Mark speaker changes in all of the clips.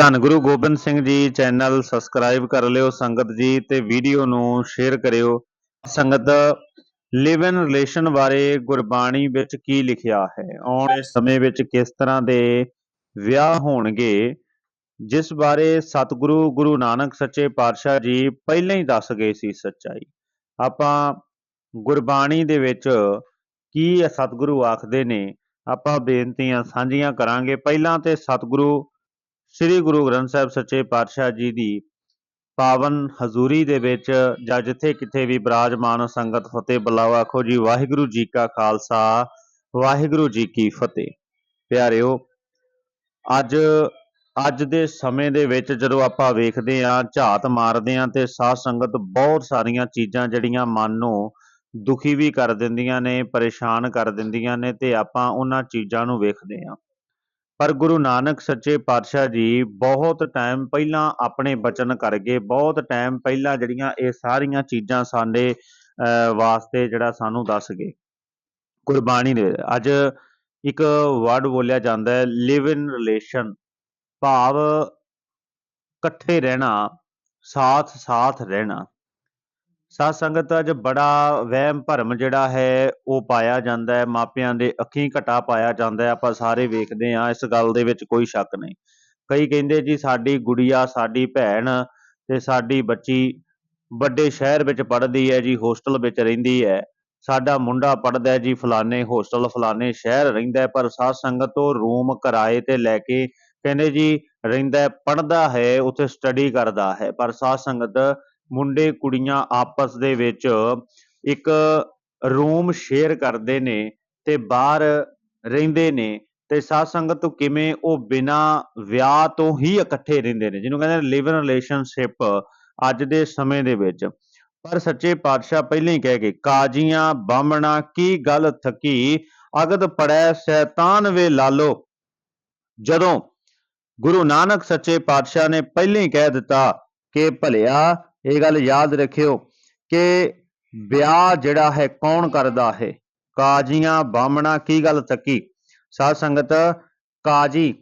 Speaker 1: ਧੰਨ Guru Gobind Singh ji channel subscribe ਕਰ ਲਿਓ, ਸੰਗਤ ਜੀ ਤੇ ਵੀਡੀਓ ਨੂੰ ਸ਼ੇਅਰ ਕਰਿਓ। ਸੰਗਤ ਲਿਵ ਇਨ ਰਿਲੇਸ਼ਨ ਬਾਰੇ ਗੁਰਬਾਣੀ ਵਿੱਚ ਕੀ ਲਿਖਿਆ ਹੈ? ਆਉਣ ਸਮੇਂ ਵਿੱਚ ਕਿਸ ਤਰ੍ਹਾਂ ਦੇ ਵਿਆਹ ਹੋਣਗੇ? ਜਿਸ ਬਾਰੇ ਸਤਿਗੁਰੂ ਗੁਰੂ ਨਾਨਕ ਸੱਚੇ ਪਾਤਸ਼ਾਹ ਜੀ ਪਹਿਲਾਂ ਹੀ ਦੱਸ ਗਏ ਸੀ ਸੱਚਾਈ। ਆਪਾਂ ਗੁਰਬਾਣੀ ਦੇ ਵਿੱਚ ਕੀ ਸਤਿਗੁਰੂ ਆਖਦੇ ਨੇ, ਆਪਾਂ ਬੇਨਤੀਆਂ ਸਾਂਝੀਆਂ ਕਰਾਂਗੇ। ਪਹਿਲਾਂ ਤੇ ਸਤਿਗੁਰੂ ਸ੍ਰੀ ਗੁਰੂ ਗ੍ਰੰਥ ਸਾਹਿਬ ਸੱਚੇ ਪਾਤਸ਼ਾਹ ਜੀ ਦੀ ਪਾਵਨ ਹਜ਼ੂਰੀ ਦੇ ਵਿੱਚ ਜਾਂ ਜਿੱਥੇ ਕਿਤੇ ਵੀ ਬਿਰਾਜਮਾਨ ਸੰਗਤ ਫਤਿਹ ਬੁਲਾਵਾ ਆਖੋ ਜੀ, ਵਾਹਿਗੁਰੂ ਜੀ ਕਾ ਖਾਲਸਾ, ਵਾਹਿਗੁਰੂ ਜੀ ਕੀ ਫਤਿਹ। ਪਿਆਰਿਓ, ਅੱਜ ਅੱਜ ਦੇ ਸਮੇਂ ਦੇ ਵਿੱਚ ਜਦੋਂ ਆਪਾਂ ਵੇਖਦੇ ਆਂ ਝਾਤ ਮਾਰਦੇ ਆਂ ਤੇ ਸਾਧ ਸੰਗਤ ਬਹੁਤ ਸਾਰੀਆਂ ਚੀਜ਼ਾਂ ਜਿਹੜੀਆਂ ਮਨ ਨੂੰ ਦੁਖੀ ਵੀ ਕਰ ਦਿੰਦੀਆਂ ਨੇ, ਪਰੇਸ਼ਾਨ ਕਰ ਦਿੰਦੀਆਂ ਨੇ ਤੇ ਆਪਾਂ ਉਹਨਾਂ ਚੀਜ਼ਾਂ ਨੂੰ ਵੇਖਦੇ ਆਂ ਪਰ ਗੁਰੂ ਨਾਨਕ ਸੱਚੇ ਪਾਤਸ਼ਾਹ ਜੀ ਬਹੁਤ ਟਾਈਮ ਪਹਿਲਾਂ ਆਪਣੇ ਬਚਨ ਕਰ ਗਏ। ਬਹੁਤ ਟਾਈਮ ਪਹਿਲਾਂ ਜਿਹੜੀਆਂ ਇਹ ਸਾਰੀਆਂ ਚੀਜ਼ਾਂ ਸਾਡੇ ਅਹ, ਵਾਸਤੇ ਜਿਹੜਾ ਸਾਨੂੰ ਦੱਸ ਗਏ। ਗੁਰਬਾਣੀ ਦੇ ਅੱਜ ਇੱਕ ਵਰਡ ਬੋਲਿਆ ਜਾਂਦਾ ਹੈ ਲਿਵ ਇਨ ਰਿਲੇਸ਼ਨ ਭਾਵ ਇਕੱਠੇ ਰਹਿਣਾ ਸਾਥ ਸਾਥ ਰਹਿਣਾ। ਸਾਧ ਸੰਗਤ ਅੱਜ ਬੜਾ ਵਹਿਮ ਭਰਮ ਜਿਹੜਾ ਹੈ, ਉਹ ਪਾਇਆ ਜਾਂਦਾ ਹੈ। ਮਾਪਿਆਂ ਦੇ ਅੱਖੀਂ ਘਟਾ ਪਾਇਆ ਜਾਂਦਾ ਹੈ। ਆਪਾਂ ਸਾਰੇ ਵੇਖਦੇ ਹਾਂ, ਇਸ ਗੱਲ ਦੇ ਵਿੱਚ ਕੋਈ ਸ਼ੱਕ ਨਹੀਂ। ਕਈ ਕਹਿੰਦੇ ਜੀ, ਸਾਡੀ ਗੁੜੀਆ, ਸਾਡੀ ਭੈਣ ਤੇ ਸਾਡੀ ਬੱਚੀ ਵੱਡੇ ਸ਼ਹਿਰ ਵਿੱਚ ਪੜ੍ਹਦੀ ਹੈ ਜੀ, ਹੋਸਟਲ ਵਿੱਚ ਰਹਿੰਦੀ ਹੈ। ਸਾਡਾ ਮੁੰਡਾ ਪੜ੍ਹਦਾ ਜੀ, ਫਲਾਣੇ ਹੋਸਟਲ, ਫਲਾਣੇ ਸ਼ਹਿਰ ਰਹਿੰਦਾ ਪਰ ਸਾਧ ਸੰਗਤ ਉਹ ਰੂਮ ਕਿਰਾਏ ਤੇ ਲੈ ਕੇ ਕਹਿੰਦੇ ਜੀ, ਰਹਿੰਦਾ ਹੈ, ਪੜ੍ਹਦਾ ਹੈ, ਉੱਥੇ ਸਟੱਡੀ ਕਰਦਾ ਹੈ। ਪਰ ਸਾਧ ਸੰਗਤ ਮੁੰਡੇ ਕੁੜੀਆਂ ਆਪਸ ਦੇ ਵਿੱਚ ਇੱਕ ਰੂਮ ਸ਼ੇਅਰ ਕਰਦੇ ਨੇ ਤੇ ਬਾਹਰ ਰਹਿੰਦੇ ਨੇ ਤੇ ਸਾਧ ਸੰਗਤ ਤੋਂ ਕਿਵੇਂ ਉਹ ਬਿਨਾ ਵਿਆਹ ਤੋਂ ਹੀ ਇਕੱਠੇ ਰਹਿੰਦੇ ਨੇ, ਜਿਹਨੂੰ ਕਹਿੰਦੇ ਲਿਵ ਇਨ ਰਿਲੇਸ਼ਨਸ਼ਿਪ ਅੱਜ ਦੇ ਸਮੇਂ ਦੇ ਵਿੱਚ। ਪਰ ਸੱਚੇ ਪਾਤਸ਼ਾਹ ਪਹਿਲਾਂ ਹੀ ਕਹਿ ਗਏ ਕਾਜੀਆਂ, ਬਾਹਮਣਾ, ਕੀ ਗੱਲ ਥਕੀ? ਅਗਦ ਪੜੈ ਸ਼ੈਤਾਨ ਵੇ ਲਾਲੋ। ਜਦੋਂ ਗੁਰੂ ਨਾਨਕ ਸੱਚੇ ਪਾਤਸ਼ਾਹ ਨੇ ਪਹਿਲਾਂ ਹੀ ਕਹਿ ਦਿੱਤਾ ਕਿ ਭਲਿਆ ਇਹ ਗੱਲ ਯਾਦ ਰੱਖਿਓ ਕਿ ਵਿਆਹ ਜਿਹੜਾ ਹੈ ਕੌਣ ਕਰਦਾ ਹੈ? ਕਾਜੀਆਂ, ਬਾਹਮਣਾ ਕੀ ਗੱਲ ਤੱਕੀ? ਸਾਧ ਸੰਗਤ, ਕਾਜੀ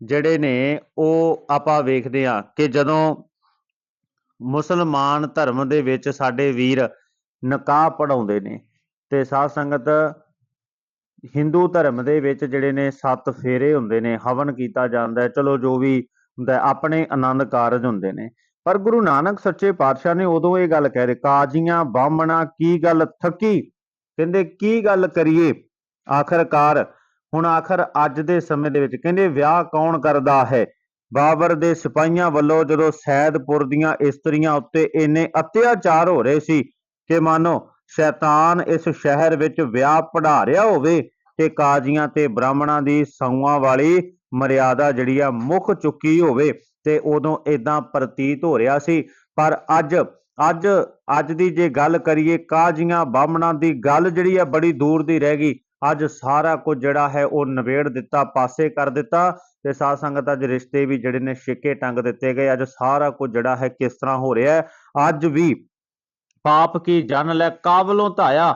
Speaker 1: ਜਿਹੜੇ ਨੇ ਉਹ ਆਪਾਂ ਵੇਖਦੇ ਹਾਂ ਕਿ ਜਦੋਂ ਮੁਸਲਮਾਨ ਧਰਮ ਦੇ ਵਿੱਚ ਸਾਡੇ ਵੀਰ ਨਕਾਹ ਪੜਾਉਂਦੇ ਨੇ ਤੇ ਸਾਧ ਸੰਗਤ ਹਿੰਦੂ ਧਰਮ ਦੇ ਵਿੱਚ ਜਿਹੜੇ ਨੇ ਸੱਤ ਫੇਰੇ ਹੁੰਦੇ ਨੇ, ਹਵਨ ਕੀਤਾ ਜਾਂਦਾ ਚਲੋ ਜੋ ਵੀ ਹੁੰਦਾ ਆਪਣੇ ਆਨੰਦ ਕਾਰਜ ਹੁੰਦੇ ਨੇ। ਪਰ ਗੁਰੂ ਨਾਨਕ ਸੱਚੇ ਪਾਤਸ਼ਾਹ ਨੇ ਉਦੋਂ ਇਹ ਗੱਲ ਕਹਿ ਰਹੇ ਕਾਜੀਆਂ ਬਾਹਮਣਾ ਕੀ ਗੱਲ ਥੱਕੀ? ਕਹਿੰਦੇ, ਕੀ ਗੱਲ ਕਰੀਏ? ਆਖਰਕਾਰ, ਹੁਣ ਆਖਰ ਅੱਜ ਦੇ ਸਮੇਂ ਦੇ ਵਿੱਚ ਕਹਿੰਦੇ, ਵਿਆਹ ਕੌਣ ਕਰਦਾ ਹੈ? ਬਾਬਰ ਦੇ ਸਿਪਾਹੀਆਂ ਵੱਲੋਂ ਜਦੋਂ ਸੈਦਪੁਰ ਦੀਆਂ ਇਸਤਰੀਆਂ ਉੱਤੇ ਇੰਨੇ ਅਤਿਆਚਾਰ ਹੋ ਰਹੇ ਸੀ ਕਿ ਮਾਨੋ, ਸ਼ੈਤਾਨ ਇਸ ਸ਼ਹਿਰ ਵਿੱਚ ਵਿਆਹ ਪੜਾ ਰਿਹਾ ਹੋਵੇ ਤੇ ਕਾਜ਼ੀਆਂ ਤੇ ਬ੍ਰਾਹਮਣਾਂ ਦੀ ਸੌਆਂ ਵਾਲੀ ਮਰਿਆਦਾ ਜਿਹੜੀ ਆ ਮੁੱਖ ਚੁੱਕੀ ਹੋਵੇ। ਤੇ ਉਦੋਂ ਇਦਾਂ ਪ੍ਰਤੀਤ ਹੋ ਰਿਹਾ ਸੀ। ਪਰ ਅੱਜ ਅੱਜ ਅੱਜ ਦੀ ਜੇ ਗੱਲ ਕਰੀਏ ਕਾਜ਼ੀਆਂ ਬਾਹਮਣਾਂ ਦੀ ਗੱਲ ਜਿਹੜੀ ਹੈ ਬੜੀ ਦੂਰ ਦੀ ਰਹਿ ਗਈ। ਅੱਜ ਸਾਰਾ ਕੁਝ ਜਿਹੜਾ ਹੈ ਉਹ ਨਵੇੜ ਦਿੱਤਾ, ਪਾਸੇ ਕਰ ਦਿੱਤਾ ਤੇ ਸਾਧ ਸੰਗਤ ਅੱਜ ਰਿਸ਼ਤੇ ਵੀ ਜਿਹੜੇ ਨੇ ਛਿੱਕੇ ਟੰਗ ਦਿੱਤੇ ਗਏ। ਅੱਜ ਸਾਰਾ ਕੁਝ ਜਿਹੜਾ ਹੈ ਕਿਸ ਤਰ੍ਹਾਂ ਹੋ ਰਿਹਾ ਹੈ, ਅੱਜ ਵੀ ਪਾਪ ਕੀ ਜਨ ਲੈ ਕਾਬਲੋਂ ਧਾਇਆ।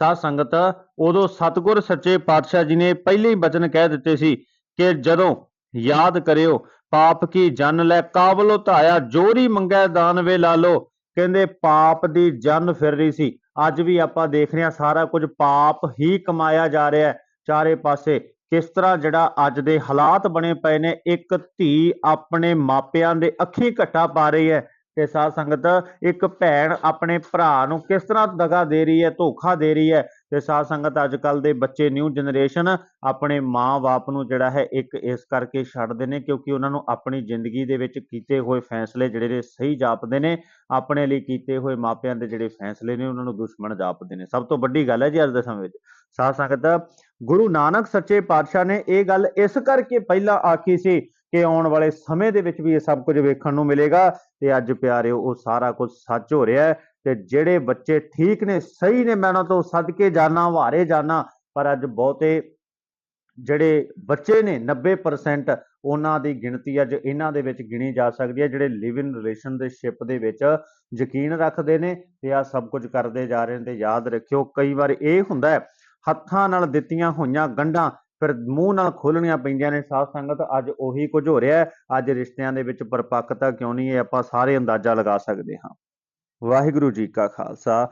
Speaker 1: ਸਾਧ ਸੰਗਤ, ਉਦੋਂ ਸਤਿਗੁਰ ਸੱਚੇ ਪਾਤਸ਼ਾਹ ਜੀ ਨੇ ਪਹਿਲੇ ਹੀ ਬਚਨ ਕਹਿ ਦਿੱਤੇ ਸੀ ਕਿ ਜਦੋਂ ਯਾਦ ਕਰਿਓ ਪਾਪ ਕੀ ਜਨ ਲੈ ਕਾਬਲ ਧਾਇਆ ਜੋਰੀ ਮੰਗੈ ਦਾਨ ਵੇ ਲਾਲੋ ਕਹਿੰਦੇ, ਪਾਪ ਦੀ ਜਨ ਫਿਰ ਰਹੀ ਸੀ। ਅੱਜ ਵੀ ਆਪਾਂ ਦੇਖ ਰਹੇ ਹਾਂ ਸਾਰਾ ਕੁਝ ਪਾਪ ਹੀ ਕਮਾਇਆ ਜਾ ਰਿਹਾ ਹੈ। ਚਾਰੇ ਪਾਸੇ ਕਿਸ ਤਰ੍ਹਾਂ ਜਿਹੜਾ ਅੱਜ ਦੇ ਹਾਲਾਤ ਬਣੇ ਪਏ ਨੇ, ਇੱਕ ਧੀ ਆਪਣੇ ਮਾਪਿਆਂ ਦੇ ਅੱਖੀ ਘੱਟਾ ਪਾ ਰਹੀ ਹੈ। ਕਿ ਸਾਧ ਸੰਗਤ, ਇੱਕ ਭੈਣ ਆਪਣੇ ਭਰਾ ਨੂੰ ਕਿਸ ਤਰ੍ਹਾਂ ਦਗਾ ਦੇ ਰਹੀ ਹੈ, ਧੋਖਾ ਦੇ ਰਹੀ ਹੈ, ਤੇ ਸਾਧ ਸੰਗਤ ਅੱਜ ਕੱਲ ਦੇ ਬੱਚੇ ਨਿਊ ਜਨਰੇਸ਼ਨ ਆਪਣੇ ਮਾਂ-ਬਾਪ ਨੂੰ ਜਿਹੜਾ ਹੈ, ਇੱਕ ਇਸ ਕਰਕੇ ਛੱਡਦੇ ਨੇ ਕਿਉਂਕਿ ਉਹਨਾਂ ਨੂੰ ਆਪਣੀ ਜ਼ਿੰਦਗੀ ਦੇ ਵਿੱਚ ਕੀਤੇ ਹੋਏ ਫੈਸਲੇ ਜਿਹੜੇ ਨੇ ਸਹੀ ਜਾਪਦੇ ਨੇ, ਆਪਣੇ ਲਈ ਕੀਤੇ ਹੋਏ ਮਾਪਿਆਂ ਦੇ ਜਿਹੜੇ ਫੈਸਲੇ ਨੇ ਉਹਨਾਂ ਨੂੰ ਦੁਸ਼ਮਣ ਜਾਪਦੇ ਨੇ। ਸਭ ਤੋਂ ਵੱਡੀ ਗੱਲ ਹੈ ਜੀ ਅੱਜ ਦੇ ਸਮੇਂ ਵਿੱਚ। ਸਾਧ ਸੰਗਤ, ਗੁਰੂ ਨਾਨਕ ਸੱਚੇ ਪਾਤਸ਼ਾਹ ਨੇ ਇਹ ਗੱਲ ਇਸ ਕਰਕੇ ਪਹਿਲਾਂ ਆਖੀ ਸੀ ਕਿ ਆਉਣ ਵਾਲੇ ਸਮੇਂ ਦੇ ਵਿੱਚ ਵੀ ਇਹ ਸਭ ਕੁਝ ਵੇਖਣ ਨੂੰ ਮਿਲੇਗਾ ਤੇ ਅੱਜ ਪਿਆਰਿਓ, ਉਹ ਸਾਰਾ ਕੁਝ ਸੱਚ ਹੋ ਰਿਹਾ ਹੈ ਤੇ ਜਿਹੜੇ ਬੱਚੇ ਠੀਕ ਨੇ, ਸਹੀ ਨੇ, ਮੈਂ ਉਹਨਾਂ ਤੋਂ ਸਦਕੇ ਜਾਣਾ ਵਾਰੇ ਜਾਣਾ ਪਰ ਅੱਜ ਬਹੁਤੇ ਜਿਹੜੇ ਬੱਚੇ ਨੇ 90% ਉਹਨਾਂ ਦੀ ਗਿਣਤੀ ਅੱਜ ਇਹਨਾਂ ਦੇ ਵਿੱਚ ਗਿਣੀ ਜਾ ਸਕਦੀ ਹੈ, ਜਿਹੜੇ ਲਿਵ ਇਨ ਰਿਲੇਸ਼ਨਸ਼ਿਪ ਦੇ ਵਿੱਚ ਯਕੀਨ ਰੱਖਦੇ ਨੇ ਤੇ ਆ ਸਭ ਕੁਝ ਕਰਦੇ ਜਾ ਰਹੇ ਨੇ, ਤੇ ਯਾਦ ਰੱਖਿਓ, ਕਈ ਵਾਰ ਇਹ ਹੁੰਦਾ ਹੈ, ਹੱਥਾਂ ਨਾਲ ਦਿੱਤੀਆਂ ਹੋਈਆਂ ਗੰਢਾਂ ਫਿਰ ਮੂੰਹ ਨਾਲ ਖੋਲਣੀਆਂ ਪੈਂਦੀਆਂ ਨੇ ਸਾਧ ਸੰਗਤ, ਅੱਜ ਉਹੀ ਕੁਝ ਹੋ ਰਿਹਾ ਹੈ। ਅੱਜ ਰਿਸ਼ਤਿਆਂ ਦੇ ਵਿੱਚ ਪਰਪੱਕਤਾ ਕਿਉਂ ਨਹੀਂ ਇਹ ਆਪਾਂ ਸਾਰੇ ਅੰਦਾਜ਼ਾ ਲਗਾ ਸਕਦੇ ਹਾਂ। ਵਾਹਿਗੁਰੂ ਜੀ ਕਾ ਖਾਲਸਾ।